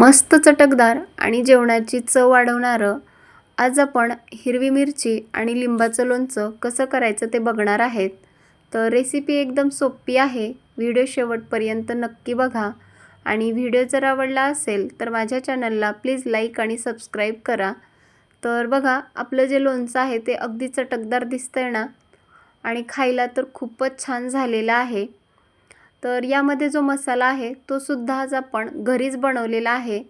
मस्त चटकदार आणि जेवणाची चव वाढवणारं आज आपण हिरवी मिरची आणि लिंबाचं लोणचं कसं करायचं ते बघणार आहेत. तर रेसिपी एकदम सोपी आहे. व्हिडिओ शेवटपर्यंत नक्की बघा. आणि व्हिडिओ जर आवडला असेल तर माझ्या चॅनलला प्लीज लाईक आणि सबस्क्राईब करा. तर बघा आपलं जे लोणचं आहे ते अगदी चटकदार दिसतंय ना. आणि खायला तर खूपच छान झालेलं आहे. तर यामध्ये जो मसाला आहे तो सुद्धा आज आपण घरीच बनवलेला आहे.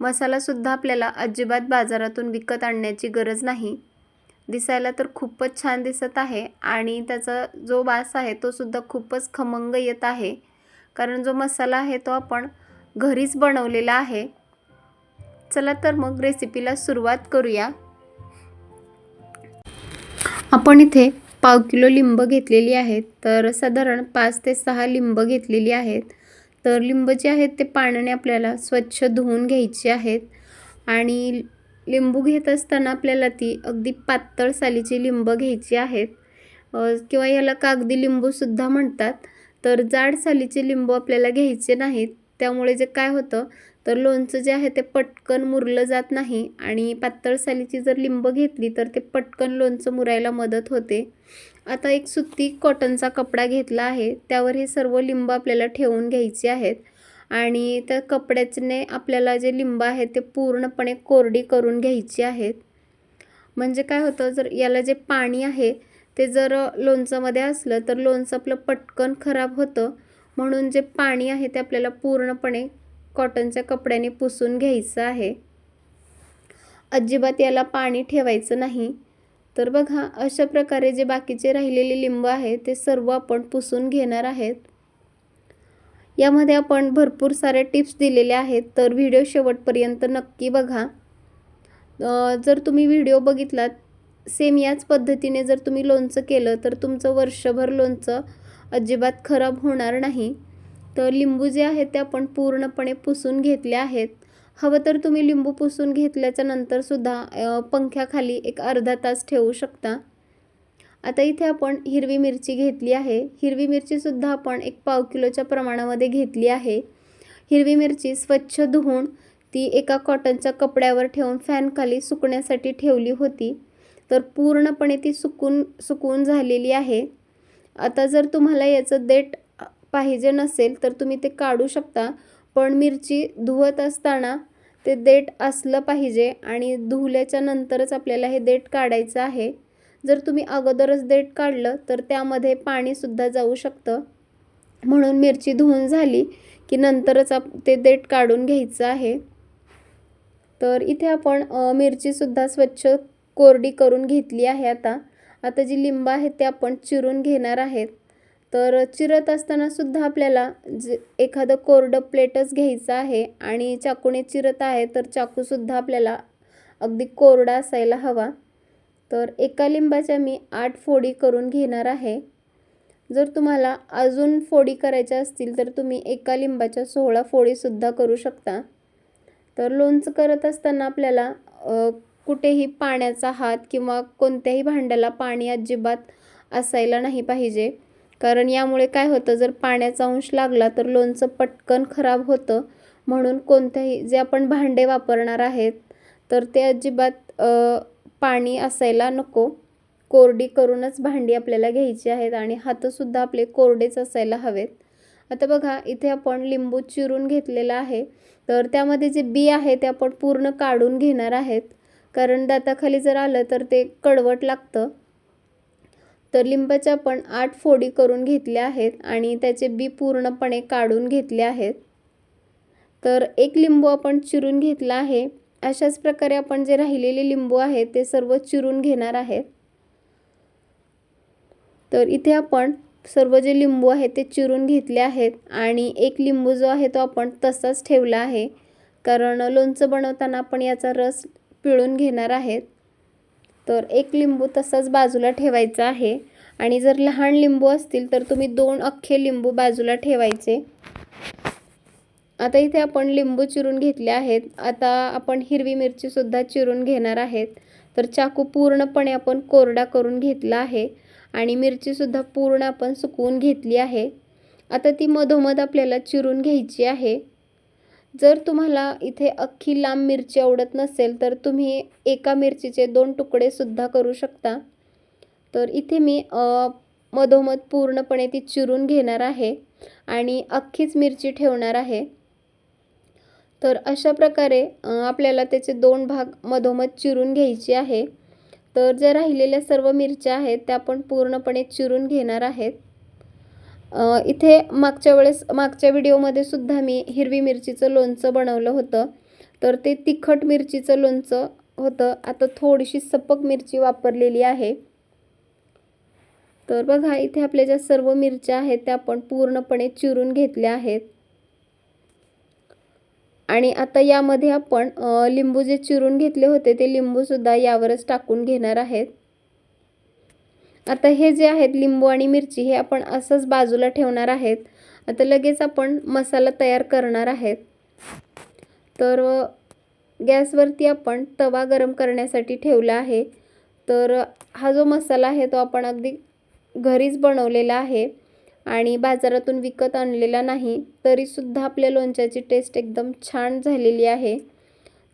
मसालासुद्धा आपल्याला अजिबात बाजारातून विकत आणण्याची गरज नाही. दिसायला तर खूपच छान दिसत आहे आणि त्याचा जो वास आहे तो सुद्धा खूपच खमंग येत आहे. कारण जो मसाला आहे तो आपण घरीच बनवलेला आहे. चला तर मग रेसिपीला सुरुवात करूया. आपण इथे पाव किलो लिंब घेतलेली आहेत. तर साधारण पाच ते सहा लिंब घेतलेली आहेत. तर लिंब जे आहेत ते पाण्याने आपल्याला स्वच्छ धुवून घ्यायची आहेत. आणि लिंबू घेत असताना आपल्याला ती अगदी पातळ सालीची लिंब घ्यायची आहेत. किंवा याला कागदी लिंबूसुद्धा म्हणतात. तर जाड सालीचे लिंबू आपल्याला घ्यायचे नाहीत. त्यामुळे जे काय होतं तर लोणचं जे आहे ते पटकन मुरलं जात नाही आणि पातळ सालीची जर लिंब घेतली तर ते पटकन लोणचं मुरायला मदत होते. आता एक सुती कॉटनचा कपडा घेतला आहे त्यावर हे सर्व लिंब आपल्याला ठेवून घ्यायचे आहेत आणि त्या कपड्याने आपल्याला जे लिंब आहे ते पूर्णपणे कोरडी करून घ्यायची आहेत. म्हणजे काय होतं जर याला जे पाणी आहे ते जर लोणचामध्ये असलं तर लोणचं आपलं पटकन खराब होतं. म्हणून जे पाणी आहे ते आपल्याला पूर्णपणे कॉटनच्या कपड्याने पुसून घ्यायचं आहे. अजिबात याला पाणी ठेवायचं नाही. तर बघा अशा प्रकारे जे बाकीचे राहिलेले लिंब आहे ते सर्व आपण पुसून घेणार आहेत. यामध्ये आपण भरपूर सारे टिप्स दिलेले आहेत तर व्हिडिओ शेवटपर्यंत नक्की बघा. जर तुम्ही व्हिडिओ बघितलात सेम याच पद्धतीने जर तुम्ही लोणचं केलं तर तुमचं वर्षभर लोणचं अजिबात खराब होणार नाही. तर लिंबू जे आहेत ते आपण पूर्णपणे पुसून घेतले आहेत. हवं तर तुम्ही लिंबू पुसून घेतल्याच्या नंतरसुद्धा पंख्याखाली एक अर्धा तास ठेवू शकता. आता इथे आपण हिरवी मिरची घेतली आहे. हिरवी मिरचीसुद्धा आपण एक पाव किलोच्या प्रमाणामध्ये घेतली आहे. हिरवी मिरची स्वच्छ धुवून ती एका कॉटनच्या कपड्यावर ठेवून फॅनखाली सुकण्यासाठी ठेवली होती. तर पूर्णपणे ती सुकून सुकून झालेली आहे. आता जर तुम्हाला याचं देठ पाहिजे नसेल तर तुम्ही ते काढू शकता. पण मिरची धुवत असताना ते देठ असलं पाहिजे आणि धुल्याच्या नंतरच आपल्याला हे देठ काढायचं आहे. जर तुम्ही अगोदरच देठ काढलं तर त्यामध्ये पाणीसुद्धा जाऊ शकतं. म्हणून मिरची धुवून झाली की नंतरच आप ते देठ काढून घ्यायचं आहे. तर इथे आपण मिरचीसुद्धा स्वच्छ कोरडी करून घेतली आहे आता. आता जी लिंब आहे ते आपण चिरून घेणार आहेत. तर चिरत असताना सुद्धा आपल्याला जे एखादं कोरडं प्लेटच घ्यायचं आहे आणि चाकूने चिरत आहे तर चाकूसुद्धा आपल्याला अगदी कोरडा असायला हवा. तर एका लिंबाच्या मी आठ फोडी करून घेणार आहे. जर तुम्हाला अजून फोडी करायच्या असतील तर तुम्ही एका लिंबाच्या सोळा फोडीसुद्धा करू शकता. तर लोणचं करत असताना आपल्याला कुठेही पाण्याचा हात किंवा कोणत्याही भांड्याला पाणी अजिबात असायला नाही पाहिजे. कारण यामुळे काय होतं जर पाण्याचा अंश लागला तर लोणचं पटकन खराब होतं. म्हणून कोणत्याही जे आपण भांडे वापरणार आहेत तर ते अजिबात पाणी असायला नको. कोरडी करूनच भांडी आपल्याला घ्यायची आहेत आणि हातसुद्धा आपले कोरडेच असायला हवेत. आता बघा इथे आपण लिंबू चिरून घेतलेला आहे. तर त्यामध्ये जे बी आहे ते आपण पूर्ण काढून घेणार आहेत. कारण दाताखाली जर आलं तर ते कडवट लागतं. तर लिंबाच्या आपण आठ फोडी करून घेतल्या आहेत आणि त्याचे बी पूर्णपणे काढून घेतले आहेत. तर एक लिंबू आपण चिरून घेतला आहे. अशाच प्रकारे आपण जे राहिलेले लिंबू आहेत ते सर्व चिरून घेणार आहेत. तर इथे आपण सर्व जे लिंबू आहेत ते चिरून घेतले आहेत आणि एक लिंबू जो आहे तो आपण तसाच ठेवला आहे. कारण लोणचं बनवताना आपण याचा रस पिळून घेणार आहेत. तर एक लिंबू तसाच बाजूला ठेवायचा आहे. आणि जर लहान लिंबू असतील तर तुम्ही दोन अख्खे लिंबू बाजूला ठेवायचे. आता इथे आपण लिंबू चिरून घेतले आहेत. आता आपण हिरवी मिरचीसुद्धा चिरून घेणार आहेत. तर चाकू पूर्णपणे आपण कोरडा करून घेतला आहे. आणि मिरचीसुद्धा पूर्ण आपण सुकवून घेतली आहे. आता ती मधोमध आपल्याला चिरून घ्यायची आहे. जर तुम्हाला इथे अख्खी लांब मिरची आवडत नसेल तर तुम्ही एका मिरचीचे दोन तुकडे सुद्धा करू शकता. तर इथे मी मधोमध पूर्णपणे ती चिरून घेणार आहे आणि अख्खीच मिरची ठेवणार आहे. तर अशा प्रकारे आपल्याला त्याचे दोन भाग मधोमध चिरून घ्यायचे आहे. तर ज्या राहिलेल्या सर्व मिरच्या आहेत त्या आपण पूर्णपणे चिरून घेणार आहेत. इथे मागच्या वेळेस मागच्या व्हिडिओमध्ये सुद्धा मी हिरवी मिरचीचं लोणचं बनवलं होतं. तर ते तिखट मिरचीचं लोणचं होतं. आता थोडीशी सपक मिरची वापरलेली आहे. तर बघा इथे आपल्या ज्या सर्व मिरच्या आहेत त्या आपण पूर्णपणे चिरून घेतल्या आहेत. आणि आता यामध्ये आपण लिंबू जे चिरून घेतले होते ते लिंबूसुद्धा यावरच टाकून घेणार आहेत. आता हे जे आहेत लिंबू आणि मिरची हे आपण असंच बाजूला ठेवणार आहेत. आता लगेच आपण मसाला तयार करणार आहेत. तर गॅसवरती आपण तवा गरम करण्यासाठी ठेवला आहे. तर हा जो मसाला आहे तो आपण अगदी घरीच बनवलेला आहे आणि बाजारातून विकत आणलेला नाही तरीसुद्धा आपल्या लोणच्याची टेस्ट एकदम छान झालेली आहे.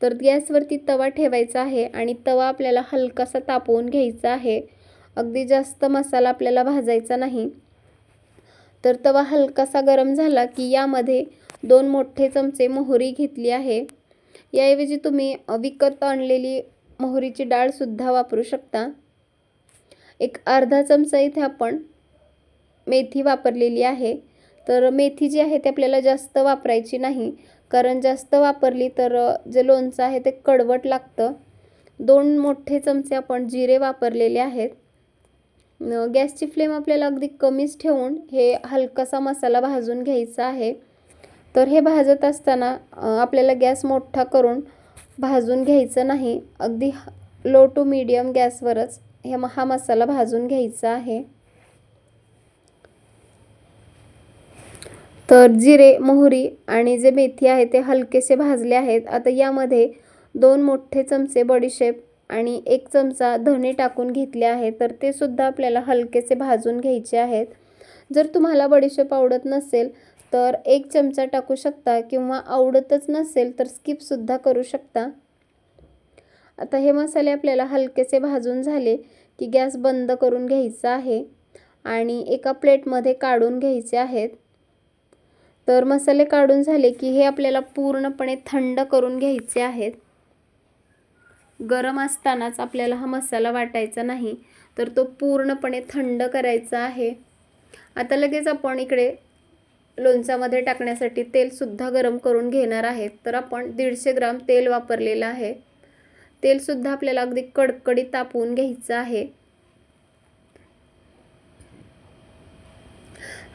तर गॅसवरती तवा ठेवायचा आहे आणि तवा आपल्याला हलकासा तापवून घ्यायचा आहे. अगदी जास्त मसाला आपल्याला भाजायचा नाही. तर तवा हलकासा गरम झाला की यामध्ये दोन मोठे चमचे मोहरी घेतली आहे. याऐवजी तुम्ही विकत आणलेली मोहरीची डाळसुद्धा वापरू शकता. एक अर्धा चमचा इथे आपण मेथी वापरलेली आहे. तर मेथी जी आहे ती आपल्याला जास्त वापरायची नाही. कारण जास्त वापरली तर जे लोणचं आहे ते कडवट लागतं. दोन मोठे चमचे आपण जिरे वापरलेले आहेत. गॅसची फ्लेम आपल्याला अगदी कमीच ठेवून हे हलकासा मसाला भाजून घ्यायचा आहे. तर हे भाजत असताना आपल्याला गॅस मोठा करून भाजून घ्यायचं नाही. अगदी लो टू मीडियम गॅसवरच हे म- हा मसाला भाजून घ्यायचा आहे. तर जिरे मोहरी आणि जे मेथी आहे ते हलकेसे भाजले आहेत. आता यामध्ये दोन मोठे चमचे बडीशेप आणि एक चमचा धणे टाकून घेतले आहे तर ते सुद्धा आपल्याला हलकेसे भाजून घ्यायचे आहेत. जर तुम्हाला बडीशेप आवडत नसेल तर एक चमचा टाकू शकता किंवा आवडतच नसेल तर स्किपसुद्धा करू शकता. आता हे मसाले आपल्याला हलकेसे भाजून झाले की गॅस बंद करून घ्यायचा आहे आणि एका प्लेटमध्ये काढून घ्यायचे आहेत. तर मसाले काढून झाले की हे आपल्याला पूर्णपणे थंड करून घ्यायचे आहेत. गरम असतानाच आपल्याला हा मसाला वाटायचा नाही तर तो पूर्णपणे थंड करायचा आहे. आता लगेच आपण इकडे लोणच्यामध्ये टाकण्यासाठी तेलसुद्धा गरम करून घेणार आहेत तर आपण दीडशे ग्राम तेल वापरलेलं आहे. तेलसुद्धा आपल्याला अगदी कडकडीत तापवून घ्यायचं आहे.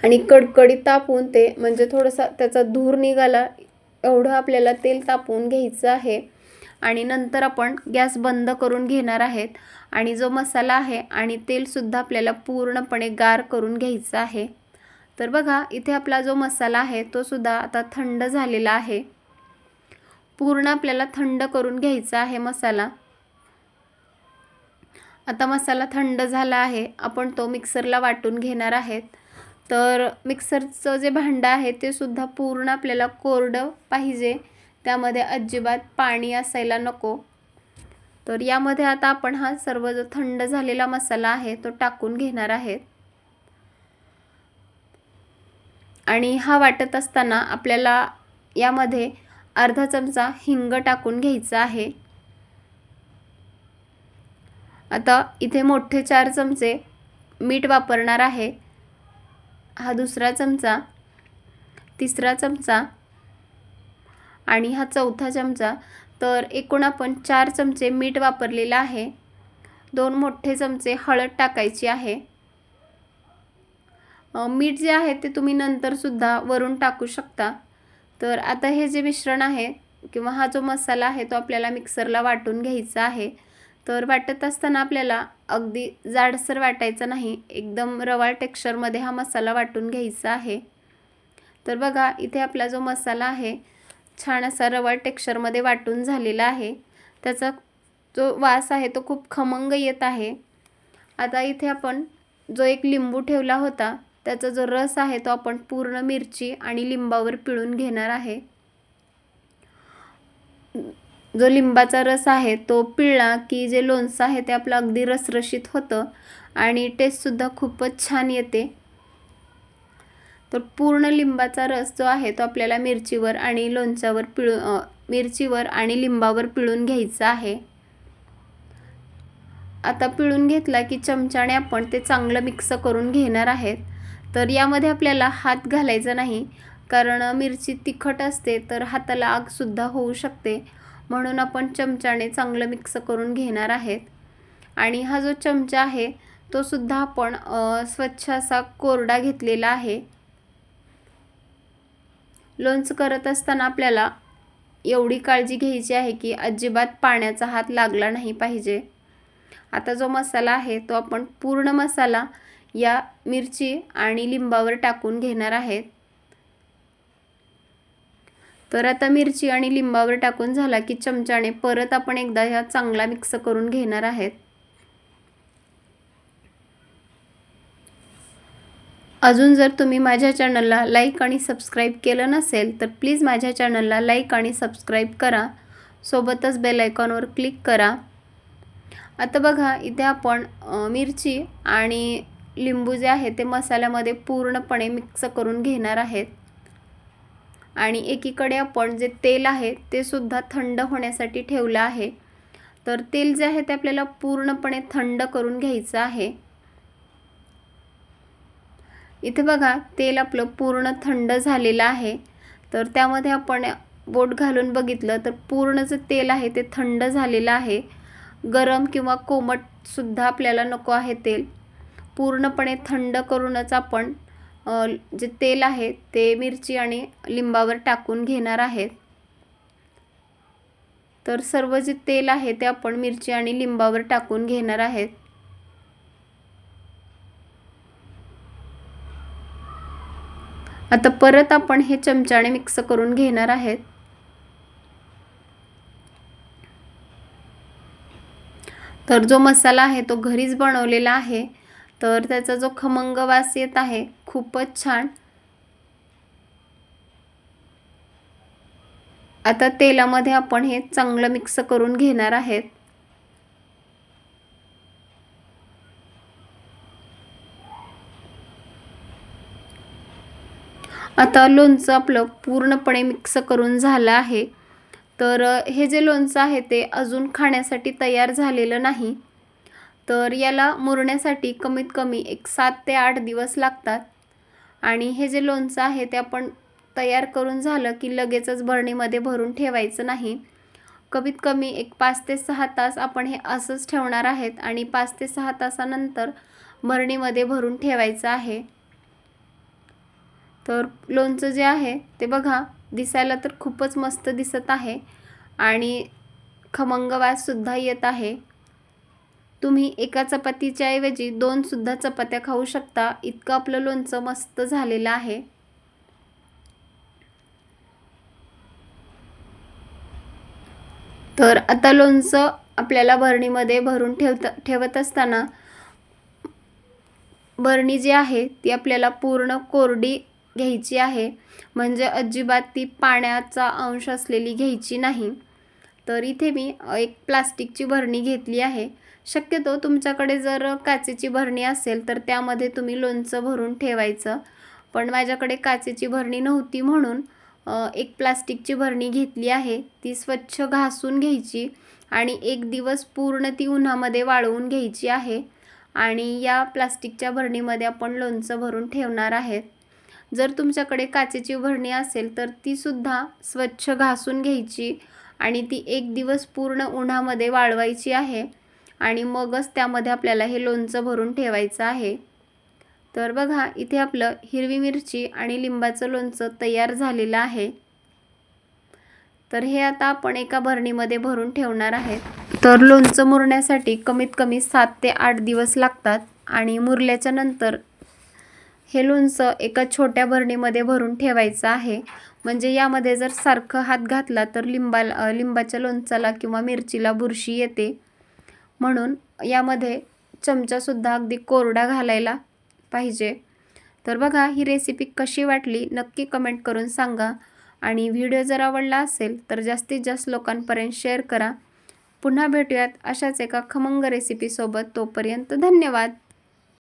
आणि कडकडीत तापवून ते म्हणजे थोडंसं त्याचा धूर निघाला एवढं आपल्याला तेल तापवून घ्यायचं आहे. आणि नंतर आपण गॅस बंद करून घेणार आहेत. आणि जो मसाला आहे आणि तेलसुद्धा आपल्याला पूर्णपणे गार करून घ्यायचं आहे. तर बघा इथे आपला जो मसाला आहे तो सुद्धा आता थंड झालेला आहे. पूर्ण आपल्याला थंड करून घ्यायचा आहे मसाला. आता मसाला थंड झाला आहे आपण तो मिक्सरला वाटून घेणार आहेत. तर मिक्सरचं जे भांडं आहे ते सुद्धा पूर्ण आपल्याला कोरडं पाहिजे. त्यामध्ये अजिबात पाणी असायला नको. तर यामध्ये आता आपण हा सर्व जो थंड झालेला मसाला आहे तो टाकून घेणार आहेत. आणि हा वाटत असताना आपल्याला यामध्ये अर्धा चमचा हिंग टाकून घ्यायचा आहे. आता इथे मोठे चार चमचे मीठ वापरणार आहे. हा दुसरा चमचा तिसरा चमचा आणि हा चौथा चमचा तर एकूण आपण चार चमचे मीठ वापरलेलं आहे. दोन मोठे चमचे हळद टाकायची आहे. मीठ जे आहे ते तुम्ही नंतरसुद्धा वरून टाकू शकता. तर आता हे जे मिश्रण आहे किंवा हा जो मसाला आहे तो आपल्याला मिक्सरला वाटून घ्यायचा आहे. तर वाटत असताना आपल्याला अगदी जाडसर वाटायचं नाही. एकदम रवाळ टेक्स्चरमध्ये हा मसाला वाटून घ्यायचा आहे. तर बघा इथे आपला जो मसाला आहे छान असा रवा टेक्स्चरमध्ये वाटून झालेला आहे. त्याचा जो वास आहे तो खूप खमंग येत आहे. आता इथे आपण जो एक लिंबू ठेवला होता त्याचा जो रस आहे तो आपण पूर्ण मिरची आणि लिंबावर पिळून घेणार आहे. जो लिंबाचा रस आहे तो पिळला की जे लोणचं आहे ते आपलं अगदी रसरशीत होतं आणि टेस्टसुद्धा खूपच छान येते. तर पूर्ण लिंबाचा रस जो आहे तो आपल्याला मिरचीवर आणि लोणच्यावर पिळू मिरचीवर आणि लिंबावर पिळून घ्यायचा आहे. आता पिळून घेतला की चमच्याने आपण ते चांगलं मिक्स करून घेणार आहेत. तर यामध्ये आपल्याला हात घालायचा नाही कारण मिरची तिखट असते तर हाताला आगसुद्धा होऊ शकते. म्हणून आपण चमच्याने चांगलं मिक्स करून घेणार आहेत. आणि हा जो चमचा आहे तो सुद्धा आपण स्वच्छ असा कोरडा घेतलेला आहे. लोणचं करत असताना आपल्याला एवढी काळजी घ्यायची आहे की अजिबात पाण्याचा हात लागला नाही पाहिजे. आता जो मसाला आहे तो आपण पूर्ण मसाला या मिरची आणि लिंबावर टाकून घेणार आहेत तर आता मिरची आणि लिंबावर टाकून झाला की चमच्याने परत आपण एकदा ह्या चांगला मिक्स करून घेणार आहेत. अजून जर तुम्ही माझ्या चॅनलला लाईक आणि सबस्क्राईब केलं नसेल तर प्लीज माझ्या चॅनलला लाईक आणि सबस्क्राईब करा. सोबतच बेल आयकॉनवर क्लिक करा. आता बघा इथे आपण मिरची आणि लिंबू जे आहे ते मसाल्यामध्ये पूर्णपणे मिक्स करून घेणार आहेत. आणि एकीकडे आपण जे तेल आहे ते सुद्धा थंड होण्यासाठी ठेवलं आहे. तर तेल जे आहे ते आपल्याला पूर्णपणे थंड करून घ्यायचं आहे. इथे बघा तेल आपलं पूर्ण थंड झालेलं आहे. तर त्यामध्ये आपण बोट घालून बघितलं तर पूर्ण जे तेल आहे ते थंड झालेलं आहे. गरम किंवा कोमटसुद्धा आपल्याला नको आहे तेल. पूर्णपणे थंड करूनच आपण जे तेल आहे ते मिरची आणि लिंबावर टाकून घेणार आहेत तर सर्व जे तेल आहे ते आपण मिरची आणि लिंबावर टाकून घेणार आहेत आता परत आपण हे चमच्याने मिक्स करून घेणार आहेत. तर जो मसाला आहे तो घरीच बनवलेला आहे. तर त्याचा जो खमंग वास येत आहे खूपच छान. आता तेलामध्ये आपण हे चांगलं मिक्स करून घेणार आहेत. आता लोणचं आपलं पूर्णपणे मिक्स करून झालं आहे. तर हे जे लोणचं आहे ते अजून खाण्यासाठी तयार झालेलं नाही. तर याला मुरण्यासाठी कमीत कमी एक सात ते आठ दिवस लागतात. आणि हे जे लोणचं आहे ते आपण तयार करून झालं की लगेचच भरणीमध्ये भरून ठेवायचं नाही. कमीत कमी एक पाच ते सहा तास आपण हे असंच ठेवणार आहेत आणि पाच ते सहा तासानंतर भरणीमध्ये भरून ठेवायचं आहे. तर लोणचं जे आहे ते बघा दिसायला तर खूपच मस्त दिसत आहे आणि खमंग वाससुद्धा येत आहे. तुम्ही एका चपातीच्या ऐवजी दोनसुद्धा चपात्या खाऊ शकता. इतकं आपलं लोणचं मस्त झालेलं आहे. तर आता लोणचं आपल्याला भरणीमध्ये भरून ठेवत ठेवत असताना भरणी जी आहे ती आपल्याला पूर्ण कोरडी घ्यायची आहे. म्हणजे अजिबात ती पाण्याचा अंश असलेली घ्यायची नाही. तर इथे मी एक प्लास्टिकची भरणी घेतली आहे. शक्यतो तुमच्याकडे जर काचेची भरणी असेल तर त्यामध्ये तुम्ही लोणचं भरून ठेवायचं. पण माझ्याकडे काचेची भरणी नव्हती म्हणून एक प्लास्टिकची भरणी घेतली आहे. ती स्वच्छ घासून घ्यायची आणि एक दिवस पूर्ण ती उन्हामध्ये वाळवून घ्यायची आहे. आणि या प्लास्टिकच्या भरणीमध्ये आपण लोणचं भरून ठेवणार आहेत जर तुमच्याकडे काचेची भरणी असेल तर तीसुद्धा स्वच्छ घासून घ्यायची आणि ती एक दिवस पूर्ण उन्हामध्ये वाळवायची आहे आणि मगच त्यामध्ये आपल्याला हे लोणचं भरून ठेवायचं आहे. तर बघा इथे आपलं हिरवी मिरची आणि लिंबाचं लोणचं तयार झालेलं आहे. तर हे आता आपण एका भरणीमध्ये भरून ठेवणार आहे. तर लोणचं मुरण्यासाठी कमीत कमी सात ते आठ दिवस लागतात आणि मुरल्याच्या नंतर हे लोणचं एका छोट्या भरणीमध्ये भरून ठेवायचं आहे. म्हणजे यामध्ये जर सारखं हात घातला तर लिंबाला लिंबाच्या लोणचाला किंवा मिरचीला बुरशी येते. म्हणून यामध्ये चमचासुद्धा अगदी कोरडा घालायला पाहिजे. तर बघा ही रेसिपी कशी वाटली नक्की कमेंट करून सांगा. आणि व्हिडिओ जर आवडला असेल तर जास्तीत जास्त लोकांपर्यंत शेअर करा. पुन्हा भेटूयात अशाच एका खमंग रेसिपीसोबत तोपर्यंत धन्यवाद.